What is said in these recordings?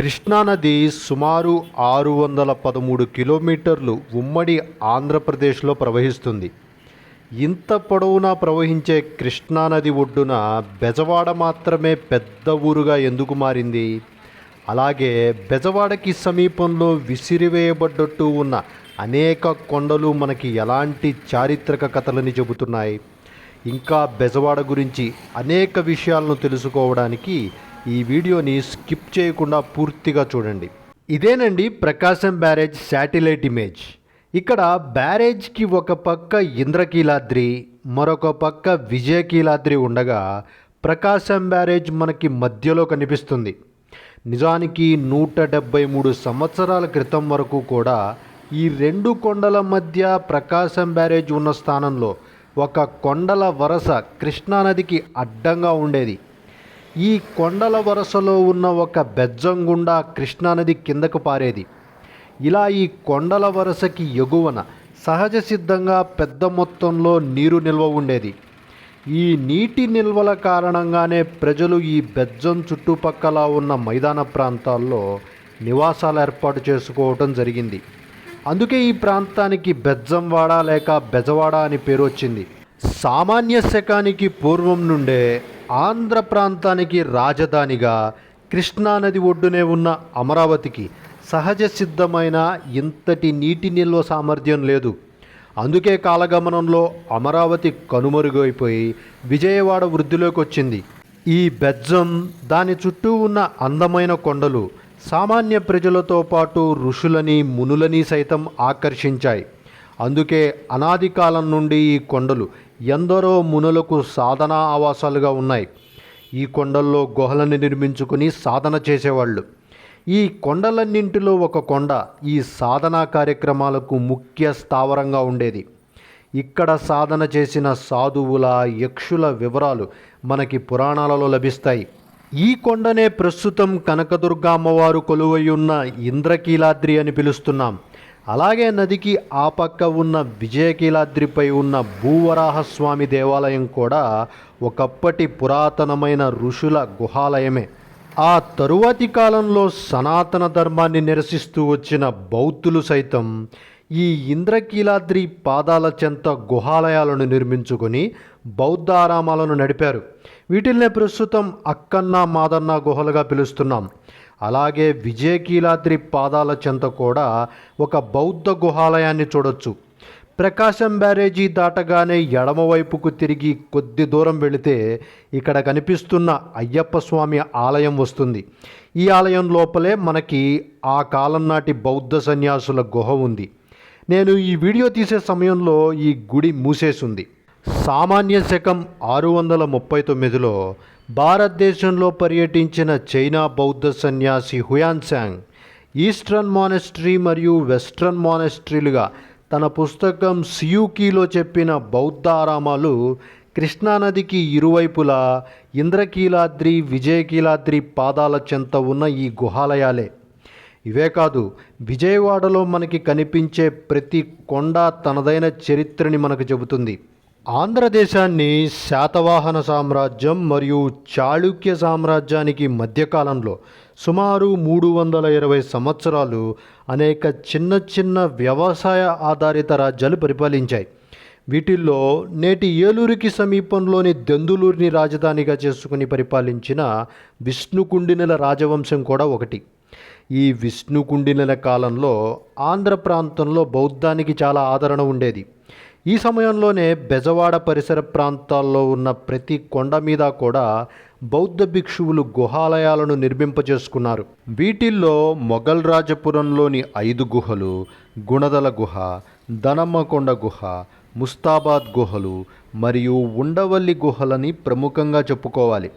కృష్ణానది సుమారు ఆరు వందల పదమూడు కిలోమీటర్లు ఉమ్మడి ఆంధ్రప్రదేశ్లో ప్రవహిస్తుంది. ఇంత పొడవునా ప్రవహించే కృష్ణానది ఒడ్డున బెజవాడ మాత్రమే పెద్ద ఊరుగా ఎందుకు మారింది? అలాగే బెజవాడకి సమీపంలో విసిరివేయబడ్డట్టు ఉన్న అనేక కొండలు మనకి ఎలాంటి చారిత్రక కథలని చెబుతున్నాయి. ఇంకా బెజవాడ గురించి అనేక విషయాలను తెలుసుకోవడానికి ఈ వీడియోని స్కిప్ చేయకుండా పూర్తిగా చూడండి. ఇదేనండి ప్రకాశం బ్యారేజ్ శాటిలైట్ ఇమేజ్. ఇక్కడ బ్యారేజ్కి ఒక పక్క ఇంద్రకీలాద్రి మరొక పక్క విజయకీలాద్రి ఉండగా ప్రకాశం బ్యారేజ్ మనకి మధ్యలో కనిపిస్తుంది. నిజానికి నూట డెబ్బై మూడు సంవత్సరాల క్రితం వరకు కూడా ఈ రెండు కొండల మధ్య ప్రకాశం బ్యారేజ్ ఉన్న స్థానంలో ఒక కొండల వరస కృష్ణానదికి అడ్డంగా ఉండేది. ఈ కొండల వరసలో ఉన్న ఒక బెజ్జం గుండా కృష్ణానది కిందకు పారేది. ఇలా ఈ కొండల వరసకి ఎగువన సహజ సిద్ధంగా పెద్ద మొత్తంలో నీరు నిల్వ ఉండేది. ఈ నీటి నిల్వల కారణంగానే ప్రజలు ఈ బెజ్జం చుట్టుపక్కల ఉన్న మైదాన ప్రాంతాల్లో నివాసాలు ఏర్పాటు చేసుకోవటం జరిగింది. అందుకే ఈ ప్రాంతానికి బెజ్జంవాడ లేక బెజవాడ అని పేరు వచ్చింది. సామాన్య శకానికి పూర్వం నుండే ఆంధ్ర ప్రాంతానికి రాజధానిగా కృష్ణానది ఒడ్డునే ఉన్న అమరావతికి సహజ సిద్ధమైన ఇంతటి నీటి నిల్వ సామర్థ్యం లేదు. అందుకే కాలగమనంలో అమరావతి కనుమరుగైపోయి విజయవాడ వృద్ధిలోకి వచ్చింది ఈ బెజ్జం దాని చుట్టూ ఉన్న అందమైన కొండలు సామాన్య ప్రజలతో పాటు ఋషులని మునులని సైతం ఆకర్షించాయి. అందుకే అనాది కాలం నుండి ఈ కొండలు ఎందరో మునులకు సాధనా ఆవాసాలుగా ఉన్నాయి. ఈ కొండల్లో గుహలను నిర్మించుకుని సాధన చేసేవాళ్ళు. ఈ కొండలన్నింటిలో ఒక కొండ ఈ సాధనా కార్యక్రమాలకు ముఖ్య స్థావరంగా ఉండేది. ఇక్కడ సాధన చేసిన సాధువుల యక్షుల వివరాలు మనకి పురాణాలలో లభిస్తాయి. ఈ కొండనే ప్రస్తుతం కనకదుర్గ అమ్మవారు కొలువై ఉన్న ఇంద్రకీలాద్రి అని పిలుస్తున్నాం. అలాగే నదికి ఆ పక్క ఉన్న విజయకీలాద్రిపై ఉన్న భూవరాహస్వామి దేవాలయం కూడా ఒకప్పటి పురాతనమైన ఋషుల గుహాలయమే. ఆ తరువాతి కాలంలో సనాతన ధర్మాన్ని నిరసిస్తూ వచ్చిన బౌద్ధులు సైతం ఈ ఇంద్రకీలాద్రి పాదాల చెంత గుహాలయాలను నిర్మించుకొని బౌద్ధ ఆరామాలను నడిపారు. వీటిల్నే ప్రస్తుతం అక్కన్న మాదన్న గుహలుగా పిలుస్తున్నాం. అలాగే విజయకీలాద్రి పాదాల చెంత కూడా ఒక బౌద్ధ గుహాలయాన్ని చూడొచ్చు. ప్రకాశం బ్యారేజీ దాటగానే ఎడమవైపుకు తిరిగి కొద్ది దూరం వెళితే ఇక్కడ కనిపిస్తున్న అయ్యప్ప స్వామి ఆలయం వస్తుంది. ఈ ఆలయం లోపలే మనకి ఆ కాలం నాటి బౌద్ధ సన్యాసుల గుహ ఉంది. నేను ఈ వీడియో తీసే సమయంలో ఈ గుడి మూసేసింది. సామాన్య శకం ఆరు వందల ముప్పై తొమ్మిదిలో భారతదేశంలో పర్యటించిన చైనా బౌద్ధ సన్యాసి హుయాన్సాంగ్ ఈస్టర్న్ మానెస్ట్రీ మరియు వెస్ట్రన్ మానెస్ట్రీలుగా తన పుస్తకం సియూకీలో చెప్పిన బౌద్ధ ఆరామాలు కృష్ణానదికి ఇరువైపులా ఇంద్రకీలాద్రి విజయకీలాద్రి పాదాల చెంత ఉన్న ఈ గుహాలయాలే. ఇవే కాదు విజయవాడలో మనకి కనిపించే ప్రతి కొండ తనదైన చరిత్రని మనకు చెబుతుంది. ఆంధ్రదేశాన్ని శాతవాహన సామ్రాజ్యం మరియు చాళుక్య సామ్రాజ్యానికి మధ్యకాలంలో సుమారు మూడు వందల ఇరవై సంవత్సరాలు అనేక చిన్న చిన్న వ్యవసాయ ఆధారిత రాజ్యాలు పరిపాలించాయి. వీటిల్లో నేటి ఏలూరుకి సమీపంలోని దెందులూరుని రాజధానిగా చేసుకుని పరిపాలించిన విష్ణుకుండినల రాజవంశం కూడా ఒకటి. ఈ విష్ణుకుండినల కాలంలో ఆంధ్ర ప్రాంతంలో బౌద్ధానికి చాలా ఆదరణ ఉండేది. ఈ సమయంలోనే బెజవాడ పరిసర ప్రాంతాల్లో ఉన్న ప్రతి కొండ మీద కూడా బౌద్ధ భిక్షువులు గుహాలయాలను నిర్మింపజేసుకున్నారు. వీటిల్లో మొఘల్ రాజపురంలోని ఐదు గుహలు గుణదల గుహ దనమ్మకొండ గుహ ముస్తాబాద్ గుహలు మరియు ఉండవల్లి గుహలని ప్రముఖంగా చెప్పుకోవాలి.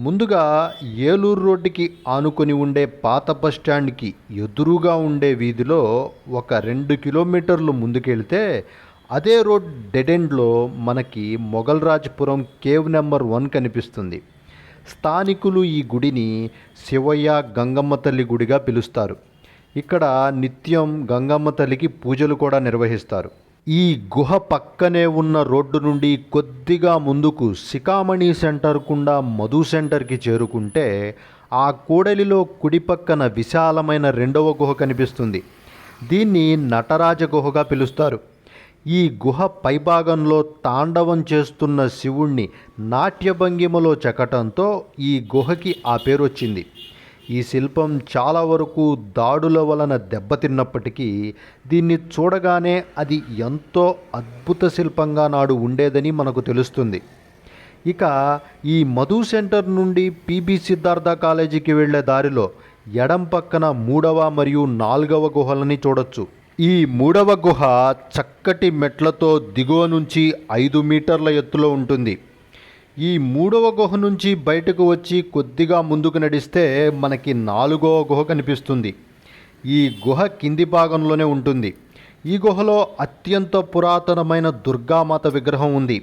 ముందుగా ఏలూరు రోడ్డుకి ఆనుకొని ఉండే పాత బస్ స్టాండ్కి ఎదురుగా ఉండే వీధిలో ఒక రెండు కిలోమీటర్లు ముందుకెళ్తే అదే రోడ్ డెడ్ ఎండ్లో మనకి Moghalrajpuram cave number one కనిపిస్తుంది. స్థానికులు ఈ గుడిని శివయ్య గంగమ్మ తల్లి గుడిగా పిలుస్తారు. ఇక్కడ నిత్యం గంగమ్మ తల్లికి పూజలు కూడా నిర్వహిస్తారు. ఈ గుహ పక్కనే ఉన్న రోడ్డు నుండి కొద్దిగా ముందుకు సికామణి సెంటర్ కుండా మధు సెంటర్కి చేరుకుంటే ఆ కూడలిలో కుడి పక్కన విశాలమైన రెండవ గుహ కనిపిస్తుంది. దీన్ని నటరాజ గుహగా పిలుస్తారు. ఈ గుహ పైభాగంలో తాండవం చేస్తున్న శివుణ్ణి నాట్యభంగిమలో చెక్కటంతో ఈ గుహకి ఆ పేరు వచ్చింది ఈ శిల్పం చాలా వరకు దాడుల వలన దెబ్బతిన్నప్పటికీ దీన్ని చూడగానే అది ఎంతో అద్భుత శిల్పంగా నాడు ఉండేదని మనకు తెలుస్తుంది. ఇక ఈ మధు సెంటర్ నుండి పిబి సిద్ధార్థ కాలేజీకి వెళ్ళే దారిలో ఎడం పక్కన మూడవ మరియు నాలుగవ గుహలని చూడొచ్చు. ఈ మూడవ గుహ చక్కటి మెట్లతో దిగువ నుంచి ఐదు మీటర్ల ఎత్తులో ఉంటుంది. ఈ మూడవ గుహ నుంచి బయటకు వచ్చి కొద్దిగా ముందుకు నడిస్తే మనకి నాలుగవ గుహ కనిపిస్తుంది. ఈ గుహ కింది భాగంలోనే ఉంటుంది. ఈ గుహలో అత్యంత పురాతనమైన దుర్గామాత విగ్రహం ఉంది.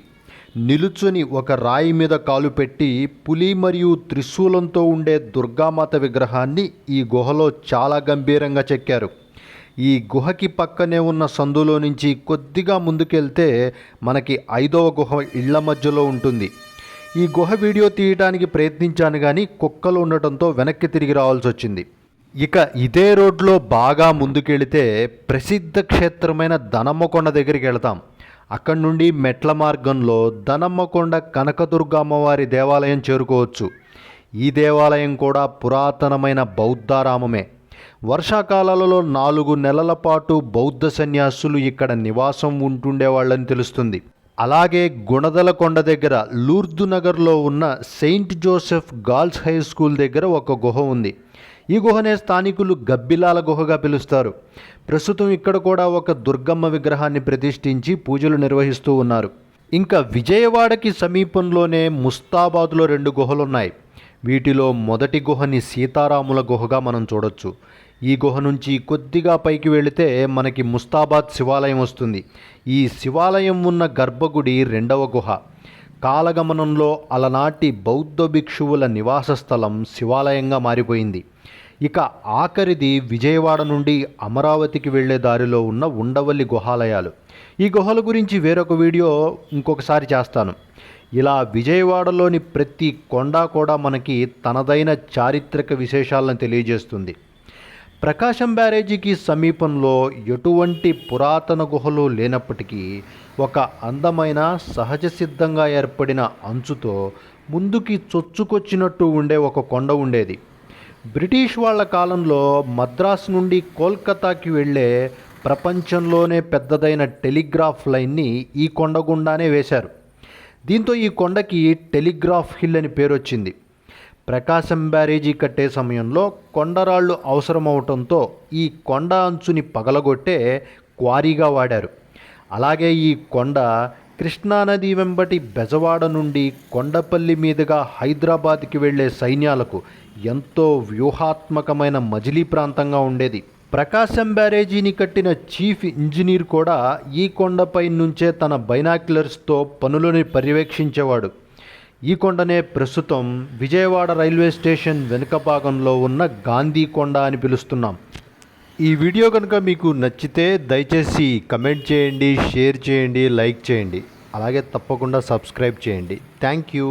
నిలుచుని ఒక రాయి మీద కాలు పెట్టి పులి మరియు త్రిశూలంతో ఉండే దుర్గామాత విగ్రహాన్ని ఈ గుహలో చాలా గంభీరంగా చెక్కారు. ఈ గుహకి పక్కనే ఉన్న సందులో నుంచి కొద్దిగా ముందుకెళ్తే మనకి ఐదవ గుహ ఇళ్ళ మధ్యలో ఉంటుంది. ఈ గుహ వీడియో తీయడానికి ప్రయత్నించాను కానీ కుక్కలు ఉండటంతో వెనక్కి తిరిగి రావాల్సి వచ్చింది. ఇక ఇదే రోడ్లో బాగా ముందుకెళితే ప్రసిద్ధ క్షేత్రమైన దనమ్మకొండ దగ్గరికి వెళతాం. అక్కడి నుండి మెట్ల మార్గంలో దనమ్మకొండ కనకదుర్గ అమ్మవారి దేవాలయం చేరుకోవచ్చు. ఈ దేవాలయం కూడా పురాతనమైన బౌద్ధారామమే వర్షాకాలాలలో నాలుగు నెలల పాటు బౌద్ధ సన్యాసులు ఇక్కడ నివాసం ఉంటుండేవాళ్ళని తెలుస్తుంది. అలాగే గుణదల కొండ దగ్గర లూర్దు నగర్లో ఉన్న saint Joseph girls high school దగ్గర ఒక గుహ ఉంది. ఈ గుహనే స్థానికులు గబ్బిలాల గుహగా పిలుస్తారు. ప్రస్తుతం ఇక్కడ కూడా ఒక దుర్గమ్మ విగ్రహాన్ని ప్రతిష్ఠించి పూజలు నిర్వహిస్తూ ఉన్నారు. ఇంకా విజయవాడకి సమీపంలోనే ముస్తాబాద్లో రెండు గుహలున్నాయి. వీటిలో మొదటి గుహని సీతారాముల గుహగా మనం చూడొచ్చు. ఈ గుహ నుంచి కొద్దిగా పైకి వెళితే మనకి ముస్తాబాద్ శివాలయం వస్తుంది. ఈ శివాలయం ఉన్న గర్భగుడి రెండవ గుహ. కాలగమనంలో అలనాటి బౌద్ధ భిక్షువుల నివాస స్థలం శివాలయంగా మారిపోయింది. ఇక ఆఖరిది విజయవాడ నుండి అమరావతికి వెళ్ళే దారిలో ఉన్న ఉండవల్లి గుహాలయాలు. ఈ గుహల గురించి వేరొక వీడియో ఇంకొకసారి చేస్తాను. ఇలా విజయవాడలోని ప్రతి కొండ కూడా మనకి తనదైన చారిత్రక విశేషాలను తెలియజేస్తుంది. ప్రకాశం బ్యారేజీకి సమీపంలో ఎటువంటి పురాతన గుహలు లేనప్పటికీ ఒక అందమైన సహజ సిద్ధంగా ఏర్పడిన అంచుతో ముందుకి చొచ్చుకొచ్చినట్టు ఉండే ఒక కొండ ఉండేది. బ్రిటిష్ వాళ్ళ కాలంలో మద్రాస్ నుండి కోల్కతాకి వెళ్ళే ప్రపంచంలోనే పెద్దదైన టెలిగ్రాఫ్ లైన్ని ఈ కొండ గుండానే వేశారు. దీంతో ఈ కొండకి టెలిగ్రాఫ్ హిల్ అని పేరు వచ్చింది ప్రకాశం బ్యారేజీ కట్టే సమయంలో కొండరాళ్ళు అవసరమవటంతో ఈ కొండ అంచుని పగలగొట్టే క్వారీగా వాడారు. అలాగే ఈ కొండ కృష్ణానది వెంబటి బెజవాడ నుండి కొండపల్లి మీదుగా హైదరాబాద్కి వెళ్ళే సైన్యాలకు ఎంతో వ్యూహాత్మకమైన మజిలీ ప్రాంతంగా ఉండేది. ప్రకాశం బ్యారేజీని కట్టిన చీఫ్ ఇంజనీర్ కూడా ఈ కొండపై నుంచే తన బైనాక్యులర్స్తో పనులని పర్యవేక్షించేవాడు. ఈ కొండనే ప్రస్తుతం విజయవాడ రైల్వే స్టేషన్ వెనుక భాగంలో ఉన్న గాంధీ కొండ అని పిలుస్తున్నాం. ఈ వీడియో కనుక మీకు నచ్చితే దయచేసి కమెంట్ చేయండి షేర్ చేయండి లైక్ చేయండి. అలాగే తప్పకుండా సబ్స్క్రైబ్ చేయండి. Thank you.